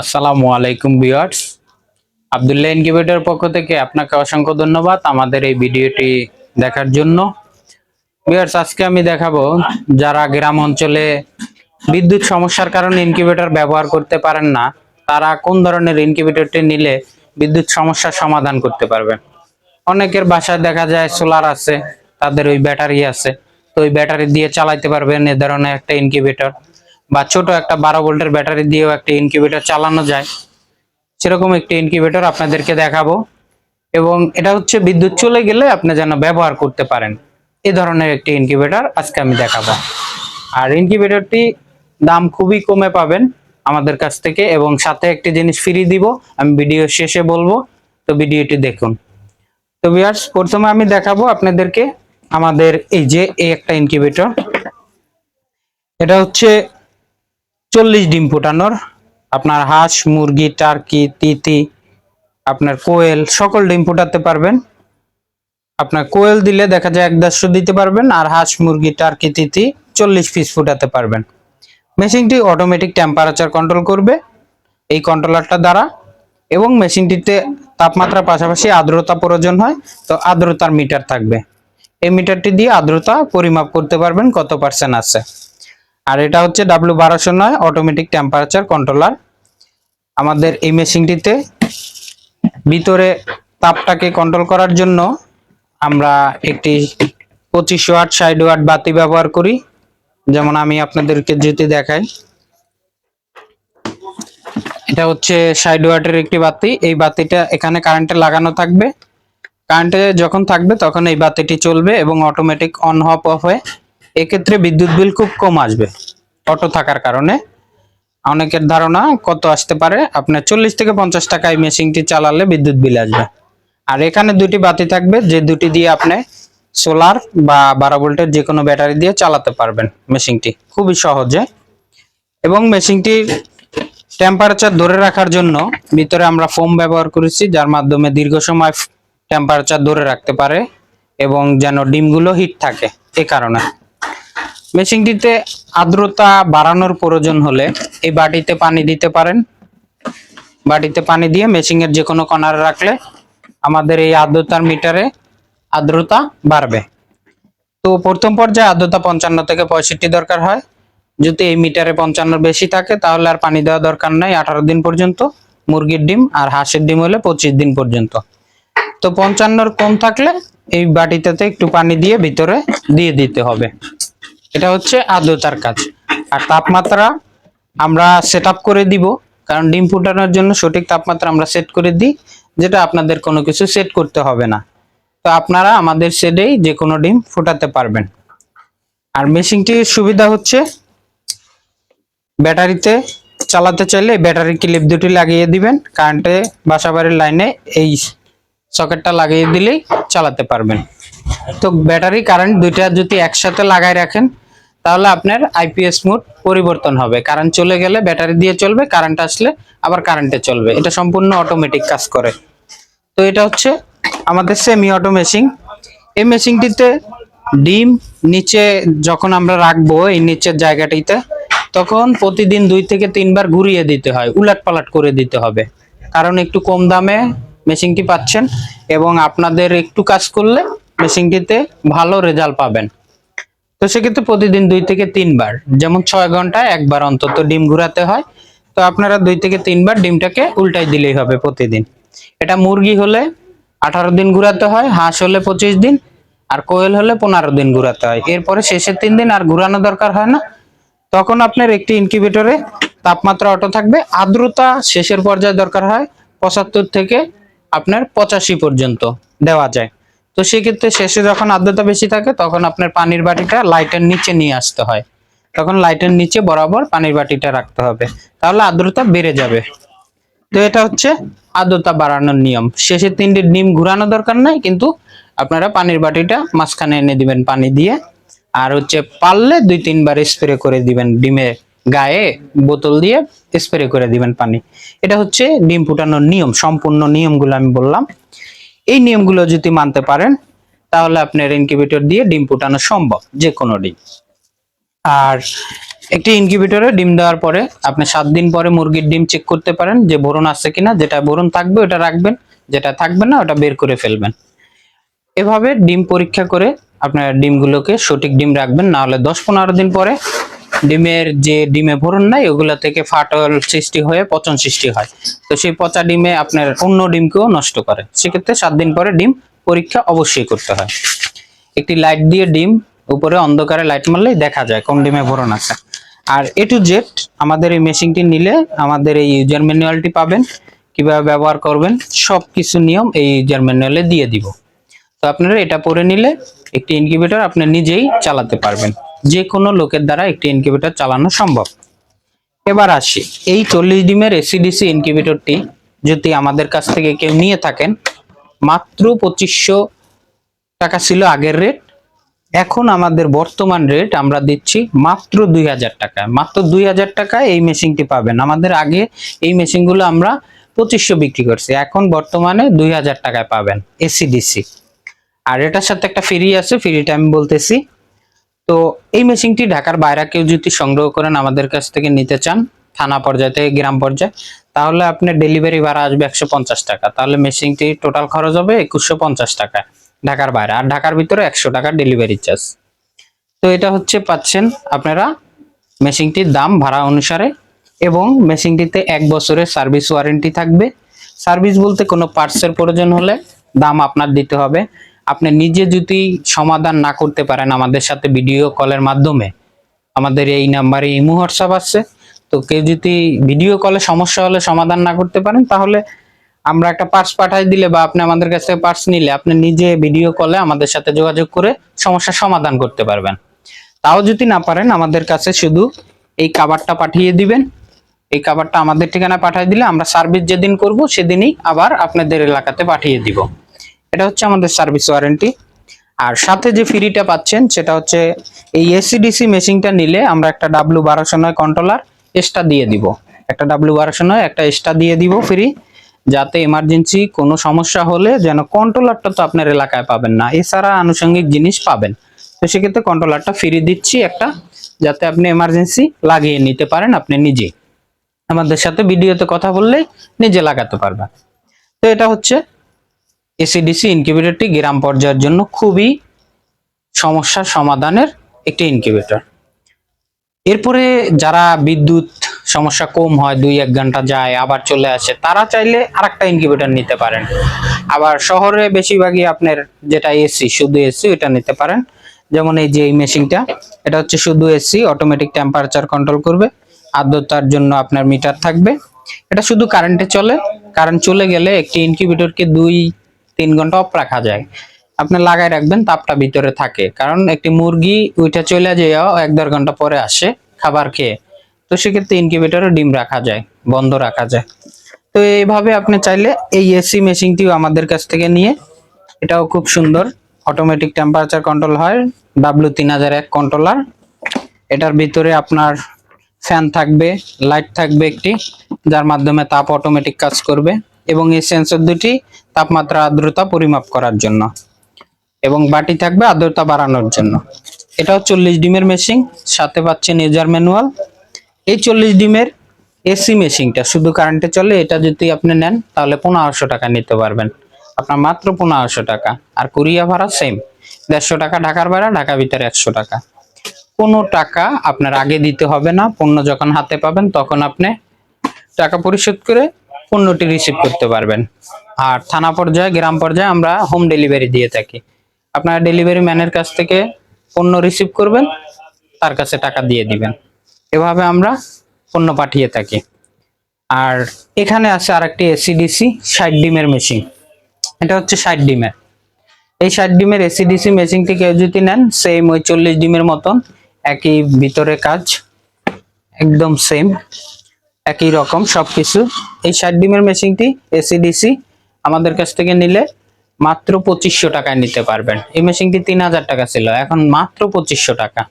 আসসালামু আলাইকুম viewers. Abdullah incubator পক্ষ থেকে আপনাকে অসংখ্য ধন্যবাদ আমাদের এই ভিডিওটি দেখার জন্য। ভিউয়ার্স, আজকে আমি দেখাবো যারা গ্রাম অঞ্চলে বিদ্যুৎ সমস্যার কারণে ইনকিউবেটর ব্যবহার করতে পারেন না, তারা কোন ধরনের ইনকিউবেটরটি নিলে বিদ্যুৎ সমস্যার সমাধান করতে পারবেন? অনেকের বাসায় দেখা যায় সোলার আছে, তাদের ওই ব্যাটারি আছে, তো ওই ব্যাটারি দিয়ে চালাইতে পারবেন এ ধরনের একটা ইনকিউবেটর বা ছোট একটা বারো ভোল্টের ব্যাটারি দিয়েও একটা ইনকিউবেটর চালানো যায়। সেরকম একটি ইনকিউবেটর আপনাদেরকে দেখাবো। এবং এটা হচ্ছে বিদ্যুৎ চলে গেলে আপনি যেন ব্যবহার করতে পারেন। এ ধরনের একটি ইনকিউবেটর আজকে আমি দেখাবো। আর ইনকিউবেটরটি দাম খুবই কমে পাবেন আমাদের কাছ থেকে এবং সাথে একটি জিনিস ফ্রি দিব, আমি ভিডিও শেষে বলব। তো ভিডিওটি দেখুন। তো ভিউয়ার্স প্রথমে আমি দেখাবো আপনাদেরকে আমাদের এই যে এই একটা ইনকিউবেটর এটা হচ্ছে চল্লিশ ডিম ফোটানোর, আপনার হাঁস, মুরগি, টার্কি, তিতি, আপনার কোয়েল, সকল ডিম ফোটাতে পারবেন। আপনার কোয়েল দিলে দেখা যায় এক দেড়শো দিতে পারবেন, আর হাঁস, মুরগি, টার্কি, তিতি চল্লিশ পিস ফোটাতে পারবেন। মেশিনটি অটোমেটিক টেম্পারেচার কন্ট্রোল করবে এই কন্ট্রোলারটা দ্বারা, এবং মেশিনটিতে তাপমাত্রার পাশাপাশি আর্দ্রতা প্রয়োজন হয়, তো আর্দ্রতার মিটার থাকবে। এই মিটারটি দিয়ে আর্দ্রতা পরিমাপ করতে পারবেন কত পার্সেন্ট আছে। আর এটা হচ্ছে ডাব্লিউ বারোশো নয় অটোমেটিক টেম্পারেচার কন্ট্রোলার আমাদের এই মেশিনটিতে ভিতরে তাপটাকে কন্ট্রোল করার জন্য আমরা একটি পঁচিশ ওয়াট, ষাট ওয়াট বাতি ব্যবহার করি। যেমন আমি আপনাদেরকে যেটি দেখাই। এটা হচ্ছে ষাট ওয়াটের একটি বাতি। এই বাতিটা এখানে কারেন্টে লাগানো থাকবে। কারেন্টে যখন থাকবে তখন এই বাতিটি চলবে এবং অটোমেটিক অন অফ হয়ে এক্ষেত্রে বিদ্যুৎ বিল খুব কম আসবে অটো থাকার কারণে। অনেকের ধারণা কত আসতে পারে? আপনার চল্লিশ থেকে পঞ্চাশ টাকা এই মেশিনটি চালালে বিদ্যুৎ বিল আসবে। আর এখানে দুটি বাতি থাকবে, যে দুটি দিয়ে আপনি সোলার বা বারো ভোল্টের যে কোনো ব্যাটারি দিয়ে চালাতে পারবেন মেশিনটি। খুবই সহজে। এবং মেশিনটির টেম্পারেচার ধরে রাখার জন্য ভিতরে আমরা ফোম ব্যবহার করেছি, যার মাধ্যমে দীর্ঘ সময় টেম্পারেচার ধরে রাখতে পারে এবং যেন ডিমগুলো হিট থাকে এ কারণে। মেশিনটিতে আর্দ্রতা বাড়ানোর প্রয়োজন হলে এই বাটিতে পানি দিতে পারেন। বাটিতে পানি দিয়ে মেশিনের যে কোনো কর্নারে রাখলে আমাদের এই আর্দ্রতার মিটারে আর্দ্রতা বাড়বে। তো প্রথম পর্যায়ে আর্দ্রতা পঞ্চান্ন থেকে পঁয়ষট্টি দরকার হয়। যদি এই মিটারে পঞ্চান্নর বেশি থাকে, তাহলে আর পানি দেওয়া দরকার নাই আঠারো দিন পর্যন্ত। মুরগির ডিম আর হাঁসের ডিম হলে পঁচিশ দিন পর্যন্ত। তো পঞ্চান্নর কম থাকলে এই বাটিটাতে একটু পানি দিয়ে ভিতরে দিয়ে দিতে হবে। এটা হচ্ছে আর্দ্রতার কাজ। আর তাপমাত্রা আমরা সেট করে দিব, কারণ ডিম ফুটানোর জন্য সঠিক তাপমাত্রা আমরা সেট করে দিই, যেটা আপনাদের কোনো কিছু সেট করতে হবে না। তো আপনারা আমাদের সেটেই যে কোনো ডিম ফোটাতে পারবেন। আর মেশিনটির সুবিধা হচ্ছে, ব্যাটারিতে চালাতে চাইলে ব্যাটারি ক্লিপ দুটি লাগিয়ে দিবেন কারেন্টে বাসাবাড়ির লাইনে এই সকেটটা লাগিয়ে দিলেই চালাতে পারবেন। তো ব্যাটারি কারেন্ট দুইটা যদি একসাথে লাগাই রাখেন, তাহলে আপনার আইপিএস মোড পরিবর্তন হবে। কারেন্ট চলে গেলে ব্যাটারি দিয়ে চলবে কারেন্ট আসলে আবার কারেন্টে চলবে। এটা সম্পূর্ণ অটোমেটিক কাজ করে। তো এটা হচ্ছে আমাদের সেমি অটো মেশিন এই মেশিনটিতে ডিম নিচে যখন আমরা রাখব, এই নিচের জায়গাটিতে, তখন প্রতিদিন দুই থেকে তিনবার ঘুরিয়ে দিতে হয় উলাট পালাট করে দিতে হবে। কারণ একটু কম দামে মেশিনটি পাচ্ছেন এবং আপনাদের একটু কাজ করলে মেশিনটিতে ভালো রেজাল্ট পাবেন। তো সেক্ষেত্রে প্রতিদিন দুই থেকে তিনবার, যেমন ছয় ঘন্টায় একবার অন্তত ডিম ঘুরাতে হয়। তো আপনারা দুই থেকে তিনবার ডিমটাকে উল্টাই দিলেই হবে প্রতিদিন। এটা মুরগি হলে আঠারো দিন ঘুরাতে হয়, হাঁস হলে পঁচিশ দিন, আর কোয়েল হলে পনেরো দিন ঘুরাতে হয়। এরপরে শেষের তিন দিন আর ঘুরানো দরকার হয় না। তখন আপনার একটি ইনকিউবেটরে তাপমাত্রা অটো থাকবে। আর্দ্রতা শেষের পর্যায়ে দরকার হয় পঁচাত্তর থেকে আপনার পঁচাশি পর্যন্ত দেওয়া যায়। তো সেক্ষেত্রে শেষে যখন আর্দ্রতা বেশি থাকে, তখন আপনার পানির বাটিটা লাইটের নিচে নিয়ে আসতে হয়। তখন লাইটের নিচে বরাবর পানির বাটিটা রাখতে হবে। তাহলে আর্দ্রতা বেড়ে যাবে। তো এটা হচ্ছে আর্দ্রতা বাড়ানোর নিয়ম। শেষে তিনটি ডিম ঘুরানো দরকার নাই, কিন্তু আপনারা পানির বাটিটা মাঝখানে এনে দিবেন পানি দিয়ে। আর হচ্ছে পারলে দুই তিনবার স্প্রে করে দিবেন ডিমের গায়ে বোতল দিয়ে স্প্রে করে দিবেন পানি। এটা হচ্ছে ডিম ফুটানোর নিয়ম, সম্পূর্ণ নিয়মগুলো আমি বললাম। এই নিয়মগুলো যদি মানতে পারেন, তাহলে আপনার ইনকিউবেটর দিয়ে ডিম ফুটানো সম্ভব যে কোনো ডিম। আর একটি ইনকিউবেটরে ডিম দেওয়ার পরে আপনি সাত দিন পরে মুরগির ডিম চেক করতে পারেন যে বোরন আছে কিনা, যেটা বোরন থাকবে ওটা রাখবেন, যেটা থাকবে না ওটা বের করে ফেলবেন। এভাবে ডিম পরীক্ষা করে আপনার ডিমগুলোকে সঠিক ডিম রাখবেন, না হলে দশ পনেরো দিন পরে ডিমের যে ডিমে ভরুন নাই, ওগুলো থেকে ফাটল সৃষ্টি হয়ে পচন সৃষ্টি হয়। তো সেই পচা ডিমে আপনার অন্য ডিমকেও নষ্ট করে। সেক্ষেত্রে সাত দিন পরে ডিম পরীক্ষা অবশ্যই করতে হয়। একটি লাইট দিয়ে ডিম উপরে অন্ধকারে লাইট মারলেই দেখা যায় কোন ডিমে ভরণ আছে। আর এ টু জেড আমাদের এই মেশিনটি নিলে আমাদের এই ইউজার ম্যানুয়ালটি পাবেন, কীভাবে ব্যবহার করবেন সব কিছু নিয়ম এই ইউজার ম্যানুয়ালে দিয়ে দিব। তো আপনারা এটা পড়ে নিলে একটি ইনকিউবেটর আপনি নিজেই চালাতে পারবেন। যে কোনো লোকের দ্বারা একটি ইনকিউবেটর চালানো সম্ভব। এবার আসি, এই চল্লিশ ডিমের এসিডিসি ইনকিউবেটরটি যদি আমাদের কাছ থেকে কেউ নিয়ে থাকেন, মাত্র পঁচিশশো টাকা ছিল আগের রেট এখন আমাদের বর্তমান রেট আমরা দিচ্ছি মাত্র দুই হাজার টাকায় মাত্র দুই হাজার টাকায় এই মেশিনটি পাবেন। আমাদের আগে এই মেশিনগুলো আমরা পঁচিশশো বিক্রি করছি, এখন বর্তমানে দুই হাজার টাকায় পাবেন এসিডিসি আর এটার সাথে একটা ফ্রি আছে ফ্রিটা আমি বলতেছি তো এই মেশিনটি ঢাকার বাইরে কেউ যদি সংগ্রহ করেন আমাদের কাছ থেকে নিতে চান, থানা পর্যায়ে থেকে গ্রাম পর্যায়ে, তাহলে আপনার ডেলিভারি ভাড়া আসবে একশো পঞ্চাশ টাকা। তাহলে মেশিনটি টোটাল খরচ হবে একুশশো টাকা ঢাকার বাইরে। আর ঢাকার ভিতরে একশো টাকা ডেলিভারি চার্জ তো এটা হচ্ছে পাচ্ছেন আপনারা মেশিনটির দাম ভাড়া অনুসারে এবং মেশিনটিতে এক বছরের সার্ভিস ওয়ারেন্টি থাকবে। সার্ভিস বলতে কোনো পার্টসের প্রয়োজন হলে দাম আপনার দিতে হবে। আপনি নিজে যদি সমাধান না করতে পারেন আমাদের সাথে ভিডিও কলের মাধ্যমে, আমাদের এই নাম্বারে ইমো হোয়াটসঅ্যাপ আছে, তো কেউ যদি ভিডিও কলে সমস্যা হলে সমাধান না করতে পারেন, তাহলে আমরা একটা পার্টস পাঠাই দিলে বা আপনি আমাদের কাছে থেকে পার্টস নিলে আপনি নিজে ভিডিও কলে আমাদের সাথে যোগাযোগ করে সমস্যার সমাধান করতে পারবেন। তাও যদি না পারেন, আমাদের কাছে শুধু এই কাভারটা পাঠিয়ে দিবেন। এই কাভারটা আমাদের ঠিকানায় পাঠিয়ে দিলে আমরা সার্ভিস যেদিন করব, সেদিনই আবার আপনাদের এলাকাতে পাঠিয়ে দিব। এটা হচ্ছে আমাদের সার্ভিস ওয়ারেন্টি। আর সাথে যে ফ্রিটা পাচ্ছেন, সেটা হচ্ছে এই এসিডিসি মেশিনটা নিলে আমরা একটা ডাব্লু বারোশো নয় কন্ট্রোলার এক্সট্রা দিয়ে দিব। একটা ডাব্লু বারোশো নয়, একটা এক্সট্রা দিয়ে দিব ফ্রি যাতে এমার্জেন্সি কোনো সমস্যা হলে যেন কন্ট্রোলারটা তো আপনার এলাকায় পাবেন না। এছাড়া আনুষঙ্গিক জিনিস পাবেন। তো সেক্ষেত্রে কন্ট্রোলারটা ফ্রি দিচ্ছি একটা, যাতে আপনি এমার্জেন্সি লাগিয়ে নিতে পারেন আপনি নিজে। আমাদের সাথে ভিডিওতে কথা বললেই নিজে লাগাতে পারবেন। তো এটা হচ্ছে এসিডিসি ইনকিউবেটরটি গ্রাম পর্যায়ের জন্য খুবই সমস্যার সমাধানের একটি ইনকিউবেটর এরপরে যারা বিদ্যুৎ সমস্যা কম হয়, দুই এক ঘণ্টা যায়, আবার চলে আসে, তারা চাইলে আরেকটা ইনকিউবেটর নিতে পারেন। আবার শহরে বেশিরভাগই আপনার যেটা এসি শুধু এসি ওটা নিতে পারেন। যেমন এই যে এই মেশিনটা, এটা হচ্ছে শুধু এসি অটোমেটিক টেম্পারেচার কন্ট্রোল করবে। আর্দ্রতার জন্য আপনার মিটার থাকবে। এটা শুধু কারেন্টে চলে। কারেন্ট চলে গেলে একটি ইনকিউবেটরকে দুই তিন ঘণ্টা অফ রাখা যায়। আপনি লাগাই রাখবেন, তাপটা ভিতরে থাকে। কারণ একটি মুরগি ওইটা চলে যেও এক দেড় ঘণ্টা পরে আসে খাবার খেয়ে। তো সেক্ষেত্রে ইনকিউবেটরে ডিম রাখা যায়, বন্ধ রাখা যায়। তো এইভাবে আপনি চাইলে এই এসি মেশিনটিও আমাদের কাছ থেকে নিয়ে, এটাও খুব সুন্দর। অটোমেটিক টেম্পারেচার কন্ট্রোল হয় ডাব্লিউ তিন হাজার এক কন্ট্রোলার এটার ভিতরে আপনার ফ্যান থাকবে লাইট থাকবে একটি, যার মাধ্যমে তাপ অটোমেটিক কাজ করবে। এবং এই সেন্সর দুটি তাপমাত্রা আর্দ্রতা পরিমাপ করার জন্য এবং বাটি থাকবে আর্দ্রতা বাড়ানোর জন্য। এটাও চল্লিশ ডিমের মেশিন সাথে পাচ্ছেন ইউজার ম্যানুয়াল এই চল্লিশ ডিমের এসি মেশিনটা শুধু কারেন্টে চলে, এটা যদি আপনি নেন, তাহলে পনেরোশো টাকা নিতে পারবেন। আপনার মাত্র পনেরোশো টাকা। আর কুরিয়া ভাড়া সেম দেড়শো টাকা ঢাকার ভাড়া, ঢাকা ভিতরে একশো টাকা। কোনো টাকা আপনার আগে দিতে হবে না। পণ্য যখন হাতে পাবেন, তখন আপনি টাকা পরিশোধ করে পণ্যটি রিসিভ করতে পারবেন। আর থানা পর্যায়ে, গ্রাম পর্যায়ে আমরা হোম ডেলিভারি দিয়ে থাকি। আপনারা ডেলিভারি ম্যানের কাছ থেকে পণ্য রিসিভ করবেন, তার কাছে টাকা দিয়ে দিবেন। এভাবে আমরা পণ্য পাঠিয়ে থাকি। আর এখানে আছে আরেকটি এসিডিসি ষাট ডিমের মেশিন এটা হচ্ছে ষাট ডিমের। এই ষাট ডিমের এসিডিসি মেশিনটি কেউ যদি নেন সেম ওই চল্লিশ ডিমের মতন, একই ভিতরে কাজ, একদম সেম একই রকম সবকিছু। এই ষাট ডিমের মেশিনটি এসিডিসি আমাদের কাছ থেকে নিলে মাত্র পঁচিশশো টাকায় নিতে পারবেন। এই মেশিনটি তিন হাজার টাকা ছিল, এখন মাত্র পঁচিশশো টাকা।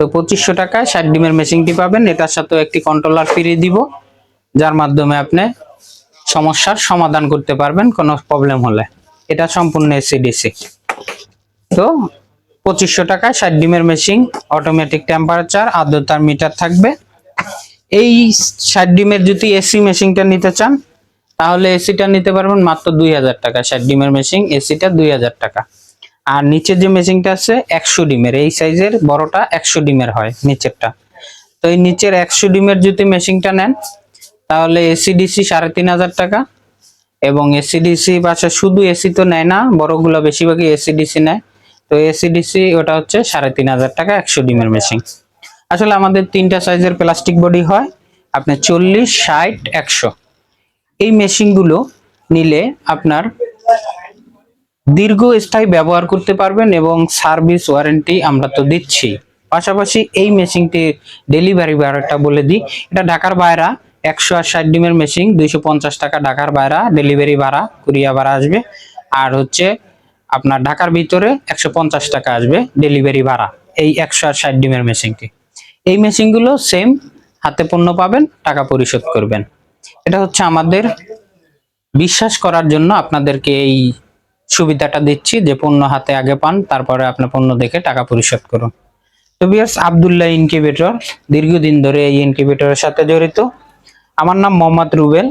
তো পঁচিশশো টাকায় ষাট ডিমের মেশিনটি পাবেন, এটার সাথেও একটি কন্ট্রোলার ফিরিয়ে দিব, যার মাধ্যমে আপনি সমস্যার সমাধান করতে পারবেন, কোনো প্রবলেম হলে। এটা সম্পূর্ণ এসিডিসি তো পঁচিশশো টাকা ষাট ডিমের মেশিন অটোমেটিক টেম্পারেচার আর্দ্রতার মিটার থাকবে। এই ষাট ডিমের যদি এসি মেশিনটা নিতে চান, তাহলে এসিটা নিতে পারবেন মাত্র দুই হাজার টাকা। ষাট ডিমের মেশিন, এসিটা দুই হাজার টাকা। আর নিচের যে মেশিনটা আছে, একশো ডিমের, এই সাইজের বড়টা একশো ডিমের হয় নিচেরটা। তো এই নিচের একশো ডিমের যদি মেশিনটা নেন, তাহলে এসিডিসি সাড়ে তিন হাজার টাকা। এবং এসিডিসি পাশে শুধু এসি তো নেয় না, বড়গুলো বেশিরভাগই এসিডিসি নেয়। তো এসিডিসি ওটা হচ্ছে সাড়ে তিন হাজার টাকা একশো ডিমের মেশিন। আসলে আমাদের তিনটা সাইজের প্লাস্টিক বডি হয়। আপনার চল্লিশ, ষাট, একশো। এই মেশিনগুলো নিলে আপনার দীর্ঘস্থায়ী ব্যবহার করতে পারবেন এবং সার্ভিস ওয়ারেন্টি আমরা তো দিচ্ছি। পাশাপাশি এই মেশিনটি ডেলিভারি ভাড়াটা বলে দিই। এটা ঢাকার বাইরা, একশো আর ষাট ডিমের মেশিন দুইশো পঞ্চাশ টাকা ঢাকার বাইরা ডেলিভারি ভাড়া কুরিয়া ভাড়া আসবে। আর হচ্ছে আপনার ঢাকার ভিতরে একশো পঞ্চাশ টাকা আসবে ডেলিভারি ভাড়া, এই একশো আর ষাট ডিমের মেশিনটি এই মেশিনগুলো সেম হাতে পণ্য পাবেন, টাকা পরিশোধ করবেন। এটা হচ্ছে আমাদের বিশ্বাস করার জন্য আপনাদেরকে এই সুবিধাটা দিচ্ছি যে পণ্য হাতে আগে পান, তারপরে আপনি পণ্য দেখে টাকা পরিশোধ করুন। তো বিয়ার্স আবদুল্লাহ ইনকিউবেটর দীর্ঘদিন ধরে এই ইনকিউবেটরের সাথে জড়িত। আমার নাম মোহাম্মদ রুবেল,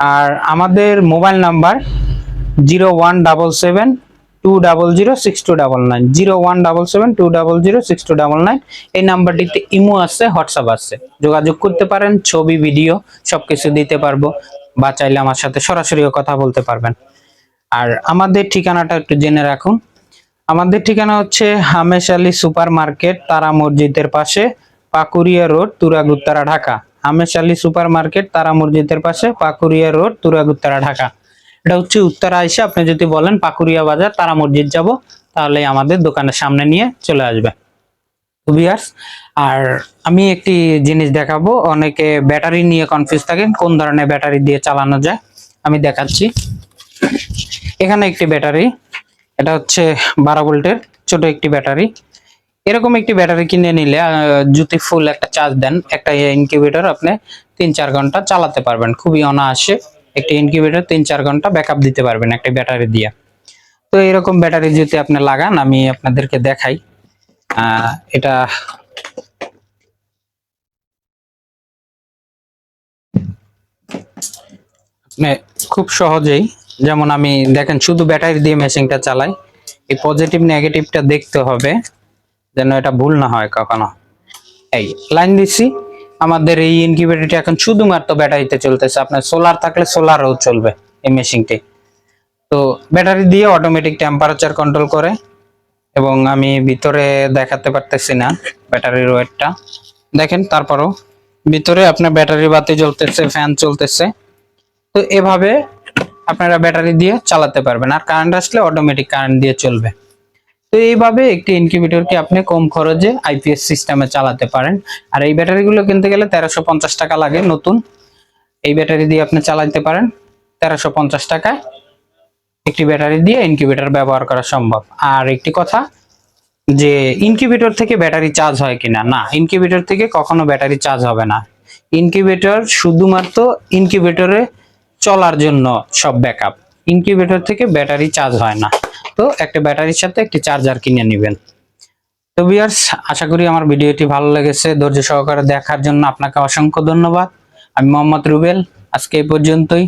আর আমাদের mobile number zero one double seven two double zero six two double nine zero one double seven two double zero six two double nine এই নাম্বারটিতে ইমো আছে, হোয়াটসঅ্যাপ আছে। যোগাযোগ করতে পারেন, ছবি, ভিডিও, সবকিছু দিতে পারব। বা চাইলে আমার সাথে সরাসরিও কথা বলতে পারবেন। আর আমাদের ঠিকানাটা একটু জেনে রাখুন। আমাদের ঠিকানা হচ্ছে হামেশ আলী সুপার মার্কেট তারা মসজিদের পাশে, পাকুরিয়া রোড, তুরাগুত্তারা, ঢাকা। হামেশ আলী সুপার মার্কেট তারা মসজিদের পাশে, পাকুরিয়া রোড, তুরাগুত্তারা, ঢাকা। এটা হচ্ছে উত্তরা এসে আপনি যদি বলেন পাকুরিয়া বাজার, তারা মসজিদ যাব, তাহলে আমাদের দোকানের সামনে নিয়ে চলে আসবে। ভিউয়ার্স আর আমি একটি জিনিস দেখাবো, অনেকে ব্যাটারি নিয়ে কনফিউজ থাকেন, কোন ধরনের ব্যাটারি দিয়ে চালানো যায়, আমি দেখাচ্ছি। এখানে একটি ব্যাটারি, এটা হচ্ছে বারো ভোল্টের, ছোট একটি ব্যাটারি। এরকম একটি ব্যাটারি কিনে নিলে যদি ফুল একটা চার্জ দেন, একটা ইনকিউবেটর আপনি তিন চার ঘণ্টা চালাতে পারবেন, খুবই অনায়াসে। একটি ইনকিউবেটর তিন চার ঘণ্টা ব্যাকআপ দিতে পারবেন একটা ব্যাটারি দিয়ে। তো এরকম ব্যাটারি যদি আপনি লাগান, আমি আপনাদেরকে দেখাই। এটা খুব সহজেই, যেমন আমি, দেখেন শুধু ব্যাটারি দিয়ে মেশিনটা চালাই, এই পজিটিভ নেগেটিভটা দেখতে হবে, যেন এটা ভুল না হয় কখনো। এই লাইন দিচ্ছি। আমাদের এই ইনকিউবেটরটি এখন শুধুমাত্র ব্যাটারিতে চলতেছে। আপনার সোলার থাকলে সোলারও চলবে এই মেশিনটি তো ব্যাটারি দিয়ে অটোমেটিক টেম্পারেচার কন্ট্রোল করে এবং আমি ভিতরে দেখাতে পারতেছি না ব্যাটারির ওয়েটটা। দেখেন, তারপরও ভিতরে আপনার ব্যাটারি বাতি জ্বলতেছে ফ্যান চলতেছে। তো এভাবে আপনারা ব্যাটারি দিয়ে চালাতে পারবেন। আর কারেন্ট আসলে অটোমেটিক কারেন্ট দিয়ে চলবে। তো এইভাবে একটি ইনকিউবেটরকে আপনি কম খরচে আইপিএস সিস্টেমে চালাতে পারেন। আর এই ব্যাটারিগুলো কিনতে গেলে তেরোশো পঞ্চাশ টাকা লাগে নতুন। এই ব্যাটারি দিয়ে আপনি চালাতে পারেন। তেরোশো পঞ্চাশ টাকায় একটি ব্যাটারি দিয়ে ইনকিউবেটর ব্যবহার করা সম্ভব। আর একটি কথা, যে ইনকিউবেটর থেকে ব্যাটারি চার্জ হয় কিনা? না ইনকিউবেটর থেকে কখনো ব্যাটারি চার্জ হবে না। ইনকিউবেটর শুধুমাত্র ইনকিউবেটরে চলার জন্য সব ব্যাকআপ ইনকিউবেটর থেকে ব্যাটারি চার্জ হয় না। তো একটা ব্যাটারির সাথে একটি চার্জার কিনে নেবেন। তো ভিউয়ার্স আশা করি আমার ভিডিওটি ভালো লেগেছে। ধৈর্য সহকারে দেখার জন্য আপনাকে অসংখ্য ধন্যবাদ। আমি মোহাম্মদ রুবেল, আজকে এই পর্যন্তই।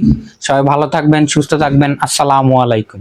সবাই ভালো থাকবেন, সুস্থ থাকবেন। আসসালামু আলাইকুম।